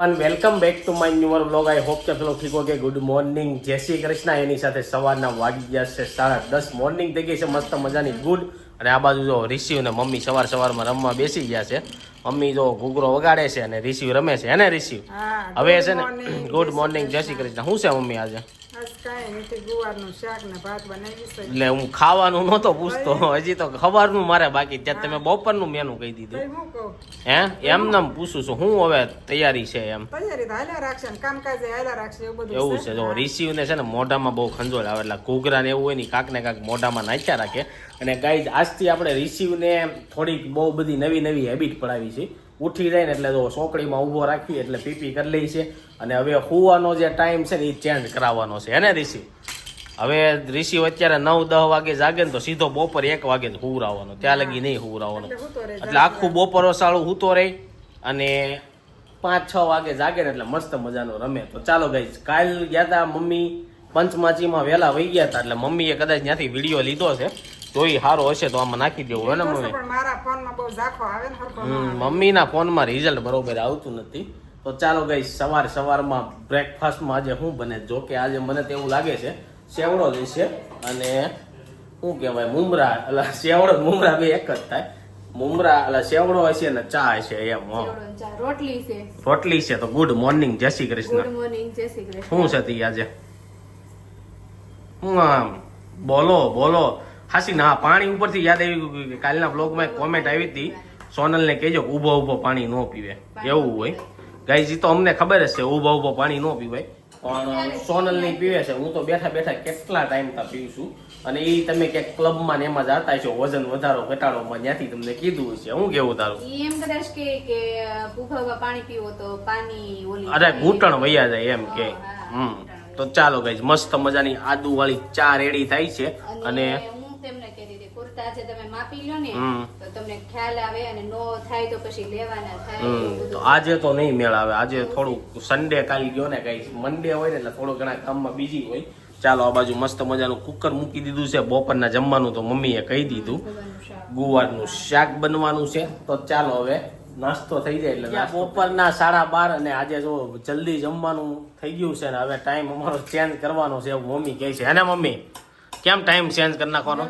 અને welcome back to my newer blog I hope કે પેલો ઠીક કે ગુડ મોર્નિંગ જય શ્રી કૃષ્ણ. એની સાથે સવારના વાગી ગયા છે સાડા દસ. મોર્નિંગ થઈ ગઈ છે. મસ્ત મજાની ગુડ અને આ બાજુ જો રિશિવ ને મમ્મી સવાર સવારમાં રમવા બેસી ગયા છે. મમ્મી જો ઘૂઘરો વગાડે છે અને રિશિવ રમે છે. એને રિશિવ હવે છે ને ગુડ મોર્નિંગ જય શ્રી કૃષ્ણ. શું છે મમ્મી આજે? એટલે હું ખાવાનું નહોતો પૂછતો હજી તો ખબરનું મારે બાકી ત્યાં તમે બપોરનું મેનુ કહી દીધું. હું એમ નામ પૂછું છું હું હવે તૈયારી છે એમ. એવું છે? જો રિસીવ ને છે ને મોઢામાં બહુ ખંજોળ આવે એટલે ઘૂઘરા ને એવું હોય ને કાંક ને કાંક મોઢામાં નાખ્યા રાખે. અને ગાઈઝ આજથી આપણે રિસીવ ને થોડીક બહુ બધી નવી નવી હેબિટ પડાવી છે. ઉઠી જાય ને એટલે જો સોકડીમાં ઊભો રાખી એટલે પીપી કરી લઈ છે. અને હવે હુવાનો જે ટાઈમ છે ને એ ચેન્જ કરાવવાનો છે. હે ને રિસીવ હવે ઋષિ અત્યારે નવ દસ વાગે જાગે ને તો સીધો બપોર એક વાગે હુવરાવાનો. ત્યાં લગી નહીં હુવરાવાનો. એટલે આખું બપોરો સાળું હૂતો રહી અને પાંચ છ વાગે જાગે ને એટલે મસ્ત મજાનો રમે. તો ચાલો ગઈ કાલ ગયા હતા મમ્મી પંચમાચીમાં વહેલા વહી ગયા હતા એટલે મમ્મીએ કદાચ ત્યાંથી વીડિયો લીધો છે. તો એ સારો હશે તો આમાં નાખી દેવું હોય ને મમ્મી? પણ મારા ફોનમાં બહુ ઝાખો આવે ને હરખો ન હમ, મમ્મીના ફોનમાં રિઝલ્ટ બરોબર આવતું નથી. તો ચાલો ગઈ સવાર સવારમાં બ્રેકફાસ્ટમાં આજે શું બને? જો કે આજે મને તો એવું લાગે છે સેવડો જ છે અને શું કહેવાય મુમરા એટલે સેવડો મુમરા બે એક જ થાય. મુમરા એટલે સેવડો હશે ને ચા હશે એમ. રોટલી છે. રોટલી છે તો ગુડ મોર્નિંગ જય શ્રી ગુડ મોર્નિંગ જય શ્રી કૃષ્ણ. શું છે તી આજે? હું આમ બોલો બોલો. હાસી ના પાણી ઉપરથી યાદ આવી ગયું કે કાલના બ્લોગમાં એક કોમેન્ટ આવી હતી. સોનલને કહેજો કે ઊભો ઊભો પાણી ન પીવે. એવું હોય. ગાઈઝ તો અમને ખબર જ છે ઊભો ઊભો પાણી ન પીવાય. પણ સોનલની પીવે છે. હું તો બેઠા બેઠા કેટલા ટાઈમ તા પીવું છું. અને એ તમે ક્યાંક ક્લબમાં ને એમાં જતા છો વજન વધારો ઘટાડોમાં ત્યાંથી તમને કીધું છે હું કેવું તારું? એમ કદાચ કે કે ઊભા પાણી પીવો તો પાણી ઓલી અરે ઘૂંટણ વૈયા જાય એમ કે. હમ. તો ચાલો ગાઈઝ મસ્ત મજાની આદુ વાળી ચા રેડી થાય છે. અને કુર્તા જે તમે માપી લો ને તો તમને ખ્યાલ આવે અને નો થાય તો પછી લેવાના થાય. તો આજે તો નહીં મેળ આવે. આજે થોડું સન્ડે કાલી ગયો ને કઈ મંડે હોય ને એટલે થોડો ઘણા કામમાં બીજી હોય. ચાલો આ બાજુ મસ્ત મજાનું કુકર મૂકી દીધું છે. બપોરના જમવાનું તો મમ્મીએ કહી દીધું. ગુવારનું શાક બનવાનું છે. તો ચાલો હવે નાસ્તો થઈ જાય એટલે બપોરના સાડા બાર અને આજે જો જલ્દી જમવાનું થઈ ગયું છે ને હવે ટાઈમ અમારો ચેન્જ કરવાનો છે એવું મમ્મી કહે છે. હે ને મમ્મી? કેમ ટાઈમ ચેન્જ કરી નાખવાનો?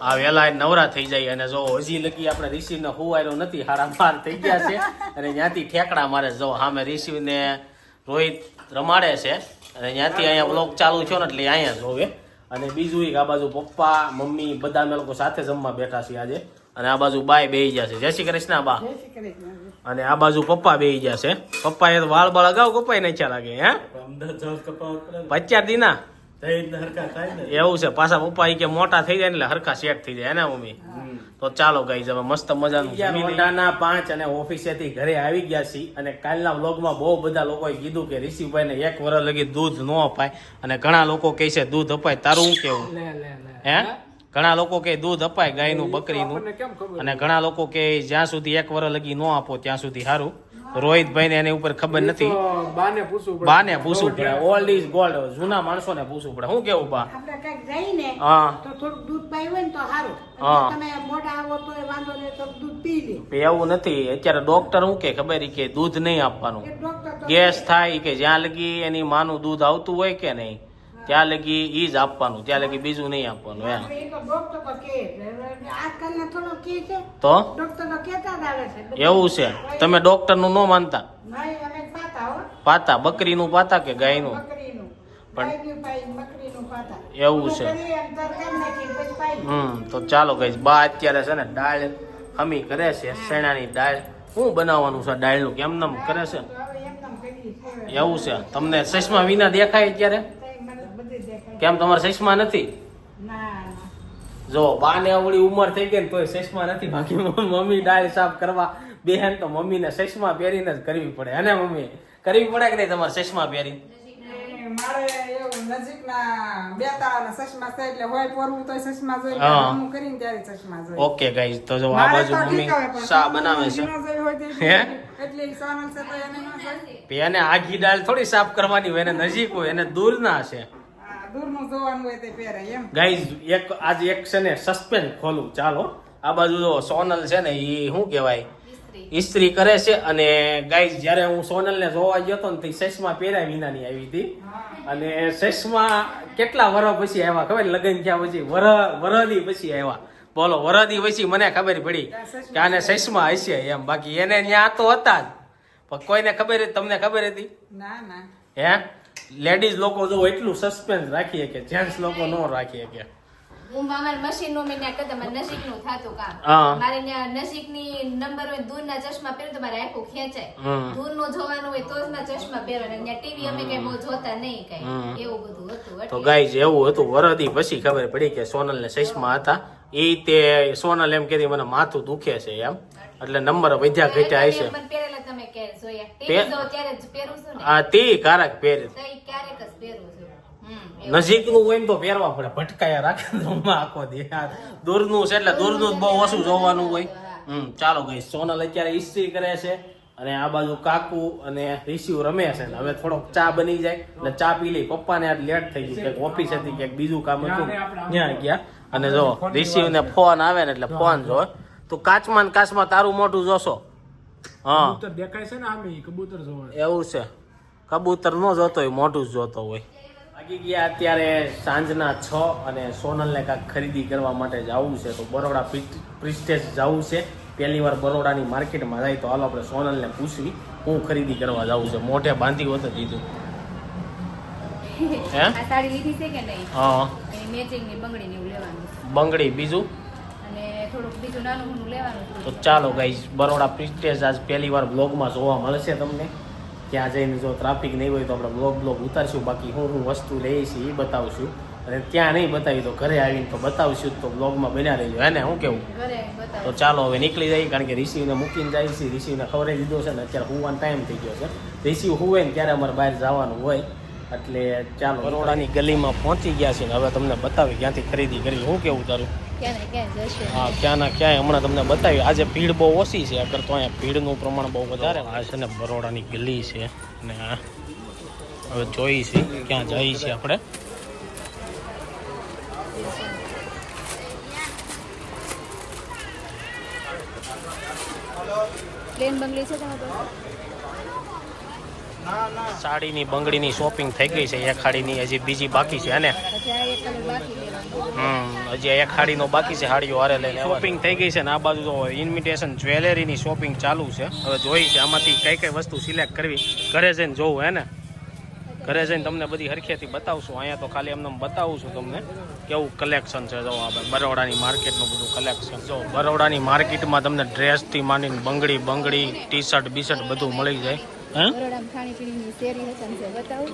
આ વેલા નવરા થઈ જાય અને જો હજી લગી આપણે રિસીવ ને હુવાયરો નથી હારા માર થઈ ગયા છે. અને ત્યાંથી ઠેકડા મારે જો સામે રિસીવ ને રોહિત રમાડે છે. અને ત્યાંથી અહીંયા બ્લોક ચાલુ થયો ને એટલે અહીંયા જોવે અને બીજું એક આ બાજુ પપ્પા મમ્મી બધા અમે લોકો સાથે જમવા બેઠા છીએ આજે. અને આ બાજુ બાય બેહી ગયા છે. જય શ્રી કૃષ્ણ બા. અને આ બાજુ પપ્પા બેહી ગયા છે. પપ્પા એ તો વાળ બાળ અગાઉ કપાઈ નાખ્યા લાગે હે? પચાર દી ના. એવું છે. પાછા પપ્પા કે મોટા થઈ જાય એટલે હરખા સેટ થઈ જાય એના ને મમ્મી? તો ચાલો ગાઈઝ જવા મસ્ત મજાનું મોટાના પાંચ અને ઓફિસેથી ઘરે આવી ગયા છીએ અને કાલના વ્લોગમાં બહુ બધા લોકોએ કીધું કે ઋષિભાઈને એક વર્ષ લગી દૂધ ન અપાય અને ઘણા લોકો કહે છે દૂધ અપાય. તારું શું કેવું? લે લે લે. હે? ઘણા લોકો કે દૂધ અપાય ગાયનું બકરીનું. અને ઘણા લોકો કે જ્યાં સુધી એક વર્ષ લગી ન આપો ત્યાં સુધી સારું. રોહિતભાઈને એની ઉપર ખબર નથી. બાને પૂછવું પડે. બાને પૂછવું પડે. ઓલ્ડ ઇઝ ગોલ્ડ જૂના માણસોને પૂછવું પડે. શું કેવું બા? આપણે કંઈક જઈને હા. તો થોડું દૂધ પાયું હોય ને તો સારું. હા. તમે મોટા આવો તો એ વાંધો ને તો દૂધ પી લે એવું નથી. અત્યારે ડોક્ટર શું કે ખબર ઈ કે દૂધ નહીં આપવાનું. ગેસ થાય કે જ્યાં લગી એની માનું દૂધ આવતું હોય કે નહીં? ત્યાં લગી ઈ જ આપવાનું ત્યાં લગી બીજું નહીં આપવાનું એમ. તો? એવું છે. તમે ડોક્ટરનું ન માનતા પાતા બકરી નું બકરીનું પાતા કે ગાયનું? નું પણ- એવું છે. હમ તો ચાલો કઈ બા અત્યારે છે ને દાળ અમી કરે છે શેણાની દાળ. શું બનાવવાનું છે દાળનું કેમ નામ કરે છે. એવું છે. તમને ચશ્મા વિના દેખાય અત્યારે તઈ મને બધી દેખાય કેમ તમારે ચશ્મા નથી? જો બા બાને આવડી ઉંમર થઈ ગઈ ને તોય ચશ્મા નથી બાકી. મમ્મી ડાળ સાફ કરવા બેહેન તો મમ્મીને ચશ્મા પહેરીને જ કરવી પડે. અને મમ્મી? કરવી પડે કે નહીં તમારે ચશ્મા પહેરી મારે એવું નજીકના બે તાળાના ચશ્મા છે એટલે હોય પરવું તોય ચશ્મા જોઈ હું. કરીને ત્યારે ચશ્મા જોઈ ઓકે ગાઈઝ તો જો આ બાજુ મમ્મી ઠીક આવે, પણ શા સોનલ બનાવે છે? ન જોઈ હોય તો હે? એટલે ઈ છે તો એને ન જોઈ. દાળ થોડી સાફ કરવાની હોય એને નજીક હોય એને દૂર ના છે દૂરનું જોવાનું હોય તે પહેરે એમ. ગાઈઝ એક આજે એક છે ને સસ્પેન્સ ખોલું. ચાલો આ બાજુ જો સોનલ છે ને એ શું કહેવાય? ઇસ્ત્રી કરે છે અને ગાઈઝ જ્યારે હું સોનલને જોવા ગયો હતો ને તે સસમા પહેર્યા વિનાની આવી હતી. અને સેસમાં કેટલા વરસ પછી આવ્યા? ખબર લગ્ન થયા પછી. વર વરદી પછી આવ્યા. બોલો વરદી પછી મને ખબર પડી કે આને સેસમાં હશે એમ. બાકી એને ત્યાં તો હતા જ. પણ કોઈને ખબર હતી? તમને ખબર હતી? ના ના. હે? લેડીઝ લોકો જો એટલું સસ્પેન્સ રાખીએ કે જેન્ટ્સ લોકો ન રાખીએ કે હું મામાર મશીનનું મેં કરતા નજીકનું થતું કામ. મારે નજીકની નંબર હોય દૂર ના ચશ્મા પહેરું તો મારે આખું ખેંચાય. દૂરનું જોવાનું હોય તો જ ના ચશ્મા પહેરવાના. ત્યાં ટીવી અમે કઈ બહુ જોતા નહીં કઈ. એવું બધું હતું તો ગાઈઝ એવું હતું. વરદી પછી ખબર પડી કે સોનલ ને ચશ્મા હતા. એ તે સોનલ એમ કીધી મને માથું દુખે છે એમ. એટલે નંબર વધ્યા ઘટ્યા હશે. પણ પહેરેલા તમે ક્યારે જોયા પે- ટીવી જો ત્યારે જ પહેરું છું ને આ તે કારક પહેરે. નજીક ઈ ક્યારેક જ પહેરું છું. હમ એવું. નજીકનું હોય ને તો પહેરવા પડે ભટકાયા રાખે રૂમમાં આખો દી આ દૂરનું છે એટલે દૂરનું જ બહુ ઓછું જોવાનું હોય. હમ ચાલો ગઈ સોનલ અત્યારે ઇસ્ત્રી કરે છે અને આ બાજુ કાકુ અને રિશિવ રમે છે ને હવે થોડોક ચા બની જાય. એટલે ચા પી લઈ. પપ્પાને આજ લેટ થઈ ગયું. કંઈક ઓફિસ હતી કંઈક બીજું કામ હતું. ત્યાં ગયા. અને જો રિશિવ ને ફોન આવે ને એટલે ફોન જો તું કાચમાં ને કાચમાં તારું મોઢું જોશો. હા. કબૂતર દેખાય છે ને આમે કબૂતર જોવા. એવું છે. કબૂતર નો જોતો હોય મોઢું જ જોતો હોય. બાકી ગયા અત્યારે સાંજના છ અને સોનલને કાંઈક ખરીદી કરવા માટે જવું છે તો બરોડા પ્રિસ્ટેજ જવું છે. પહેલી વાર બરોડાની માર્કેટમાં જાય તો હાલો આપણે સોનલને પૂછવી હું ખરીદી કરવા જવું છે. મોઢે બાંધી હોત જ દીધું. હે? સાડી લીધી છે કે નહીં? હા. એની મેચિંગની બંગડી ને એવું લેવાનું છે. બંગડી બીજું? થોડુંક બીજું નાનું મોટું લેવાનું તો ચાલો ગાઈઝ બરોડા પ્રિસ્ટેજ આજ પહેલી વાર બ્લોગમાં જોવા મળશે તમને. ત્યાં જઈને જો ટ્રાફિક નહીં હોય તો આપણે બ્લોગ બ્લોગ ઉતારશું. બાકી હું હું વસ્તુ લઈએ છીએ એ બતાવશું. અને ત્યાં નહીં બતાવી તો ઘરે આવીને તો બતાવશું જ તો બ્લોગમાં બન્યા રહેજો. હે ને? હું કેવું? તો ચાલો હવે નીકળી જઈએ કારણ કે રિસીવને મૂકીને જાય છે. રિસીવને ખબર દીધો છે ને અત્યારે હુવાનો ટાઈમ થઈ ગયો છે. રિસીવ હોય ને ત્યારે અમારે બહાર જવાનું હોય. એટલે ચાલો. બરોડાની ગલીમાં પહોંચી ગયા છે ને હવે તમને બતાવી ક્યાંથી ખરીદી કરી હું કેવું તારું? ને ક્યાં ના ક્યાંય હમણાં તમને બતાવી આજે ભીડ બહુ ઓછી છે અગર તો અહીંયા ભીડનું પ્રમાણ બહુ વધારે આ છે ને બરોડાની ગલી છે અને આ હવે જોઈ છે ક્યાં જઈએ છીએ આપણે. પ્લેન બંગલી છે તમારે પાસે? સાડીની બંગડીની શોપિંગ થઈ ગઈ છે. એક ખાડીની હજી બીજી બાકી છે ને? પછી આ એક કલર બાકી લેવાનું હમ, હજી એક ખાડીનો બાકી છે, હાડીઓ હારે લઈને શોપિંગ થઈ ગઈ છે ને, આ બાજુ તો ઇન્વિટેશન જ્વેલરીની શોપિંગ ચાલુ છે. હવે જોઈ છે, આમાંથી કઈ કઈ વસ્તુ સિલેક્ટ કરવી. ઘરે જઈને જોવું, હે ને? ઘરે જઈને તમને બધી હરખેથી બતાવશું. અહીંયા તો ખાલી એમને બતાવું છું તમને કેવું કલેક્શન છે. જો આપણે બરોડાની માર્કેટનું બધું કલેક્શન જો બરોડાની માર્કેટમાં તમને ડ્રેસથી માંડીને બંગડી બંગડી ટી શર્ટ બી શર્ટ બધું મળી જાય.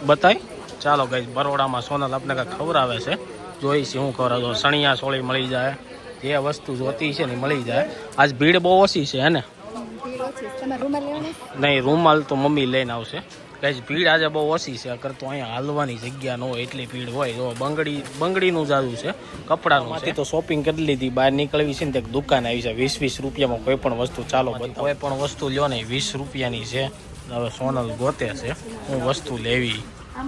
બતાય? ચાલો ગઈ બરોડામાં સોનલ આપણે કાંઈક ખવડાવે છે. જોઈશ હું ખવડાવ સણિયા સોળી મળી જાય. જે વસ્તુ જોતી છે ને મળી જાય. આજ ભીડ બહુ ઓછી છે હે ને? નહીં રૂમાલ તો મમ્મી લઈને આવશે. કઈ ભીડ આજે બહુ ઓછી છે. અગર તો અહીંયા હાલવાની જગ્યા ન હોય એટલી ભીડ હોય તો બંગડી બંગડીનું જાદુ છે કપડાનું છે. તો શોપિંગ કરી લીધી બહાર નીકળવી છે ને એક દુકાન આવી છે વીસ વીસ રૂપિયામાં કોઈ પણ વસ્તુ ચાલો કોઈ પણ વસ્તુ લ્યો ને વીસ રૂપિયાની છે. હવે સોનલ ગોતે છે હું વસ્તુ લેવી.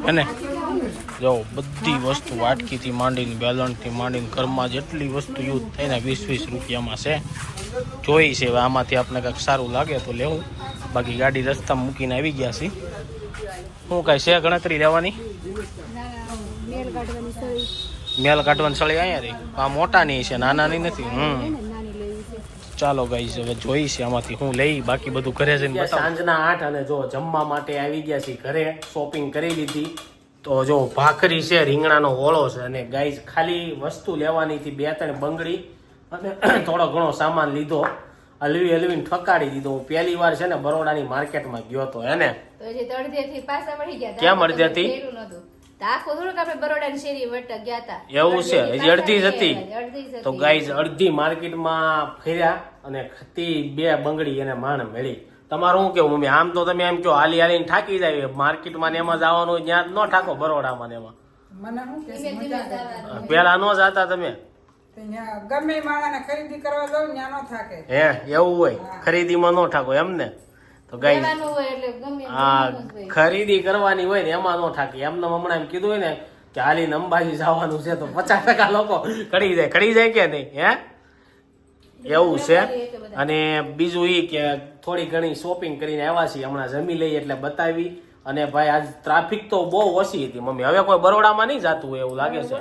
અને જો બધી વસ્તુ વાટકીથી માંડીને બેલણથી માંડીને ઘરમાં જેટલી વસ્તુ યુઝ થઈને વીસ વીસ રૂપિયામાં છે જોઈ છે. આમાંથી આપણે કંઈક સારું લાગે તો લેવું. બાકી ગાડી રસ્તામાં મૂકીને આવી ગયા છે શું કઈ છે ગણતરી લેવાની? મેલ કાઢવાની સળી અહીંયા રહી આ મોટાની છે નાનાની નથી. હમ. ચાલો ગાઈસ હવે જોઈ છે આમાંથી હું લઈ બાકી બધું ઘરે જઈને સાંજના આઠ અને જો જમવા માટે આવી ગયા છીએ ઘરે શોપિંગ કરી લીધી. તો જો ભાખરી છે રીંગણાનો ઓળો છે અને ગાઈસ ખાલી વસ્તુ લેવાની હતી બે ત્રણ બંગડી અને થોડો ઘણો સામાન લીધો. હલવી હલવીને ઠકાડી દીધો. હું પહેલી વાર છે ને બરોડાની માર્કેટમાં ગયો તો હે ને? હતા. કેમ અડધેથી? પહેર્યું નહોતું. તો આખું થોડુંક આપણે બરોડાની શેરી વટ ગયા હતા. એવું છે? હજી અડધી જ હતી? તો ગાઈઝ અડધી માર્કેટમાં ફર્યા અને ખતી બે બંગડી એને માણ મળી. તમારું શું કેવું મમ્મી? આમ તો તમે એમ કહો હાલી હાલીને થાકી જાય. માર્કેટમાં ને એમાં જવાનું હોય ત્યાં જ ન ઠાકો બરોડામાં ને એમાં. પેલા ન જતા તમે? ગમે ખરીદી કરવા ન થાકે. હે એવું હોય. ખરીદીમાં ન ઠાકો એમ ને? તો ગાઈ હોય. ખરીદી કરવાની હોય ને એમાં ન થાકી. એમને હમણાં એમ કીધું હોય ને કે હાલીને અંબાજી જવાનું છે તો પચાસ ટકા લોકો કડી જાય. કડી જાય કે નહીં હે? એવું છે. અને બીજું એ કે થોડી ઘણી શોપિંગ કરીને આવ્યા છીએ. હમણાં જમી લઈએ એટલે બતાવી. અને ભાઈ આજ ટ્રાફિક તો બહુ ઓછી હતી મમ્મી. હવે કોઈ બરોડામાં નહીં જતું હોય એવું લાગે છે.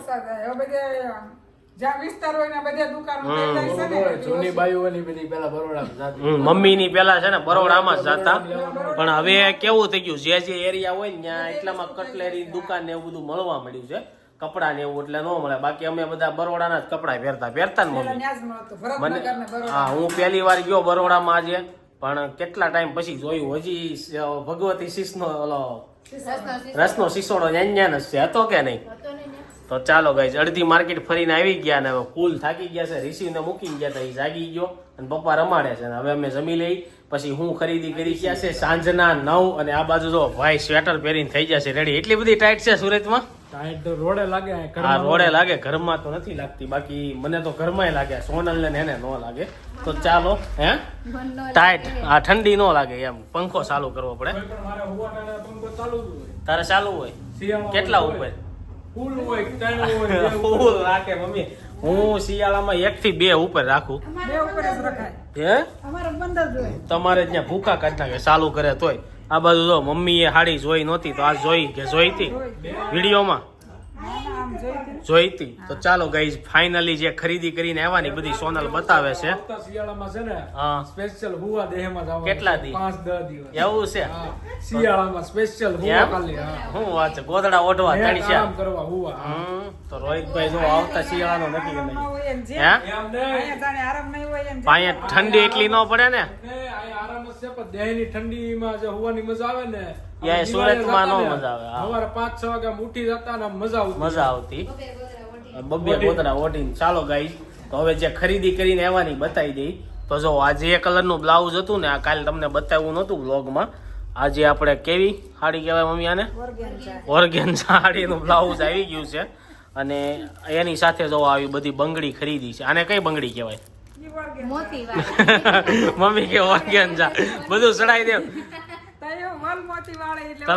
જ્યાં વિસ્તાર હોય ને બધે દુકાનો થઈ જાય છે ને. જૂની ઓછી. બધી પેલા બરોડામાં જાતી. હમ, મમ્મીની પેલા છે ને બરોડામાં જ જતા. પણ હવે કેવું થઈ ગયું જે જે એરિયા હોય ને ત્યાં એટલામાં કટલેરી દુકાન ને એવું બધું મળવા મળ્યું છે. કપડા ને એવું એટલે ન મળે. બાકી અમે બધા બરોડાના જ કપડા પહેરતા પહેરતા ને મમ્મી. મને ભરતનગર ને બરોડા. હા હું પહેલી વાર ગયો બરોડામાં આજે પણ કેટલા ટાઈમ પછી જોયું હજી ભગવતી શીશનો ઓલો રસનો શીશોડો ન્યાન ન્યાન જ છે. હતો કે નહીં? તો ચાલો ગાઈઝ અડધી માર્કેટ ફરીને આવી ગયા ને હવે ફૂલ થાકી ગયા છે. રિસીવને મૂકી ગયા હતા એ જાગી ગયો અને પપ્પા રમાડે છે. અને હવે અમે જમી લઈ પછી હું ખરીદી કરી ગયા છે સાંજના નવ અને આ બાજુ જો ભાઈ સ્વેટર પહેરીને થઈ જશે રેડી એટલી બધી ટાઈટ છે સુરતમાં? રોડે લાગે આ રોડે લાગે ઘરમાં તો નથી લાગતી. બાકી મને તો ઘરમાં લાગે સોનલ ને એને ન લાગે. તો ચાલો હે? ટાઈટ આ ઠંડી ન લાગે એમ. પંખો ચાલુ કરવો પડે. તારે ચાલુ હોય? કેટલા ઉપર? ફૂલ હોય ત્રણ હોય ફૂલ રાખે મમ્મી. હું શિયાળામાં એક થી બે ઉપર રાખું. બે ઉપર જ રખાય. હે? અમારે બંધ જ હોય. તમારે ત્યાં ભૂખા કાઢી નાખે ચાલુ કરે તોય. આ બાજુ જો મમ્મીએ હાડી જોઈ નહોતી તો આ જોઈ કે જોઈતી? વિડીયોમાં? જોઈતી. તો ચાલો ગાઈઝ ફાઇનલી જે ખરીદી કરીને આવવાની બધી સોનલ બતાવે છે. શિયાળામાં છે ને હા. સ્પેશિયલ હુવા દેહમાં જવાનું કેટલા. દી? પાંચ દસ દિવસ. એવું છે? શિયાળામાં સ્પેશિયલ હુવા? ખાલી હા. વાત છે? ગોદડા ઓઢવા તણી છે? આરામ કરવા હુવા તો રોહિતભાઈ જો આવતા શિયાળાનો નક્કી જે. હે? અહીંયા આરામ નહીં હોય એમ જે. અહીંયા ઠંડી એટલી ન પડે ને. ઠંડીમાં જે હોવાની મજા આવે ને યા સુરતમાં નો મજા આવે. સવારે પાંચ છ વાગે આમ ઉઠી જતા ને મજા આવતી. મજા આવતી. બબ્બે ગોતરા ઓઢીને ચાલો ગાઈ તો હવે જે ખરીદી કરીને આવવાની બતાવી દઈ. તો જો આ જે કલરનું બ્લાઉઝ હતું ને આ કાલે તમને બતાવ્યું નહોતું બ્લોગમાં આજે આપણે કેવી સાડી કહેવાય મમ્મી આને? ઓર્ગેન્ઝા. ઓર્ગેન સાડીનું બ્લાઉઝ આવી ગયું છે. અને એની સાથે જો આવી બધી બંગડી ખરીદી છે. આને કઈ બંગડી કહેવાય? મમ્મી કે ઓર્ગેન બધું ચડાઈ દેવ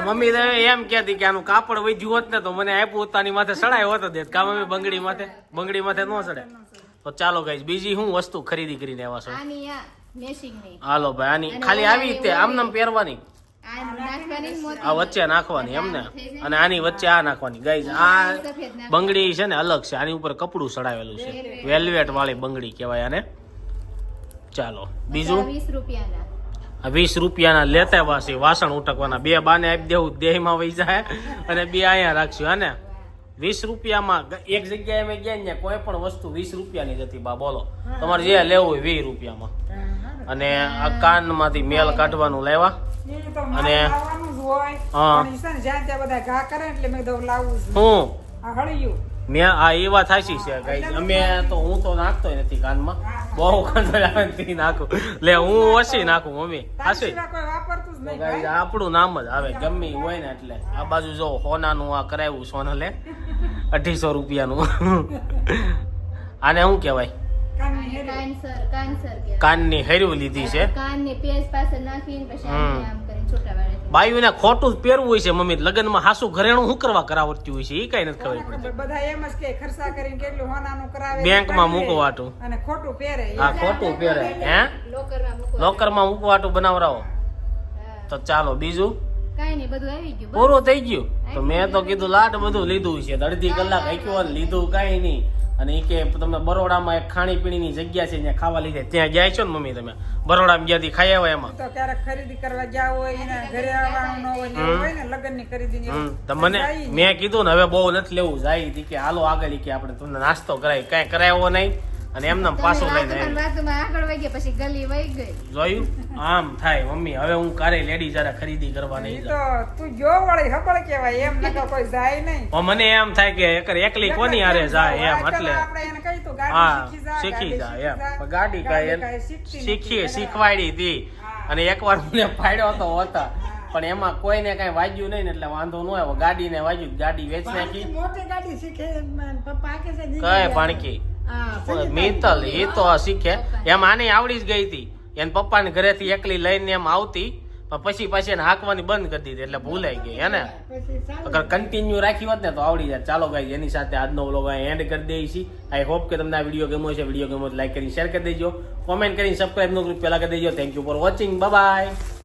મમ્મી એમ કહેતી કે આનું કાપડ વધ્યું હોત ને તો મને આપ્યું તાની માથે સડાય હોત દેત. કા મમ્મી બંગડી માથે? બંગડી માથે ન સડે. તો ચાલો ગાઈસ બીજી હું વસ્તુ ખરીદી કરીને આવ્યા છો? હાલો ભાઈ આની ખાલી આવી રીતે આમ નામ પહેરવાની. આ વચ્ચે નાખવાની એમ ને અને આની વચ્ચે આ નાખવાની. ગાઈસ આ બંગડી છે ને અલગ છે. આની ઉપર કપડું સડાવેલું છે. વેલ્વેટ વાળી બંગડી કહેવાય આને. ચાલો બીજું? વીસ રૂપિયાના. આ વીસ રૂપિયાના લેતા વાસી વાસણ ઉટકવાના. બે બાને આપી દેવું દેહમાં વહી જાય. અને બે અહીંયા રાખશું હે ને વીસ રૂપિયામાં એક જગ્યાએ મેં ગયા ને કોઈ પણ વસ્તુ વીસ રૂપિયાની જ હતી બા બોલો. તમારે જે લેવું હોય વીસ રૂપિયામાં. અને આ કાનમાંથી મેલ કાઢવાનું લેવા. અને- હા. હું? મેં આ એવા સાચી છે ગાઈસ. અમે તો હું તો નાખતો નથી કાનમાં. બહુ કંટાળો આવે નાખું. લે હું ઓછી નાખું મમ્મી. ભાઈ. આપણું નામ જ આવે ગમે હોય ને એટલે. આ બાજુ જો હોનાનું આ કરાવ્યું સોનલે. અઢીસો રૂપિયાનું. આને શું કહેવાય? કાનની હેરી. કાનસર કાનસર કે કાનની હેર્યું લીધી છે. કાનની પેજ પાસે નાખીને પછી આમ ને કરીને છૂટા વાળે બાયુને ખોટું જ પહેરવું હોય છે મમ્મી. લગ્નમાં હાસુ ઘરેણું શું કરવા કરાવતી હોય છે? એ કઈ નથી ખબર પડતી. બધા એમ જ કે ખર્ચા કરીને કેટલું હોનાનું કરાવે બેંકમાં મૂકવાટું. અને ખોટું પહેરે. હા ખોટું પહેરે. હે? લોકરમાં મૂકવાટું બનાવરાવો તો ચાલો બીજું? કાંઈ નહીં બધું આવી ગયું. પૂરું થઈ ગયું. તો મેં તો કીધું લાટ બધું લીધું છે. તો અડધી કલાક હાક્યો ને લીધું કાંઈ નહીં. અને એ કે તમે બરોડામાં એક ખાણીપીણીની જગ્યા છે ત્યાં ખાવા લીધે. ત્યાં જાય છો ને મમ્મી તમે? બરોડામાં ગયા ખાઈ આવ્યા એમાં. તો ક્યારેક ખરીદી કરવા ગયા હોય એના ઘરે આવવાનું ન હોય. ને લગ્નની ખરીદી ને. તો મને મેં કીધું ને હવે બહુ નથી લેવું. જાય કે હાલો આગળ ઈ કે આપણે તમને નાસ્તો કરાય કાંઈ કરાયો નહીં. અને એમને પાછું લઈને વાતોમાં આવ્યા. વાતોમાં આગળ વહી ગયા પછી ગલી વહી ગઈ. જોયું? આમ થાય મમ્મી. હવે હું કારે લેડી જરા ખરીદી કરવા નહીં તો તું જો વળી હબળ કહેવાય. એમ નકર કોઈ જાય નહીં. મને એમ થાય કે એકર એકલી કોની હારે જાય એમ એટલે આપણે એને કહી તો ગાડી હા શીખી જાય શીખી જાય એમ. ગાડી કઈ કાંઈ એમ શીખી શીખવાડી હતી. અને એકવાર મને પાડ્યો તો હતા. પણ એમાં કોઈને કઈ વાગ્યું નહીં એટલે વાંધો ન આવ્યો. ગાડીને વાગ્યું ગાડી વેચી નાખી. મોટી ગાડી શીખે પપ્પા કે છે કઈ આ. સંગીતા મિત્તલ એ તો શીખે. એમ આને આવડી જ ગઈ હતી. એને પપ્પાને ઘરેથી એકલી લઈને એમ આવતી. પણ પણ પછી પછી એને હાંકવાની બંધ કરી દીધી એટલે ભૂલાઈ ગઈ હે ને? અગર કન્ટિન્યુ રાખી હોત ને તો આવડી જાય ચાલો ગાઈ એની સાથે આજનો વ્લોગ અહીં એન્ડ કરી દઈએ છીએ. આઈ હોપ કે તમને આ વીડિયો ગમ્યો છે વીડિયો ગમ્યો લાઈક કરી શેર કરી દેજો. કોમેન્ટ કરીને સબસ્ક્રાઈબનું ગ્રુપ પહેલા કરી દેજો. Thank you for watching bye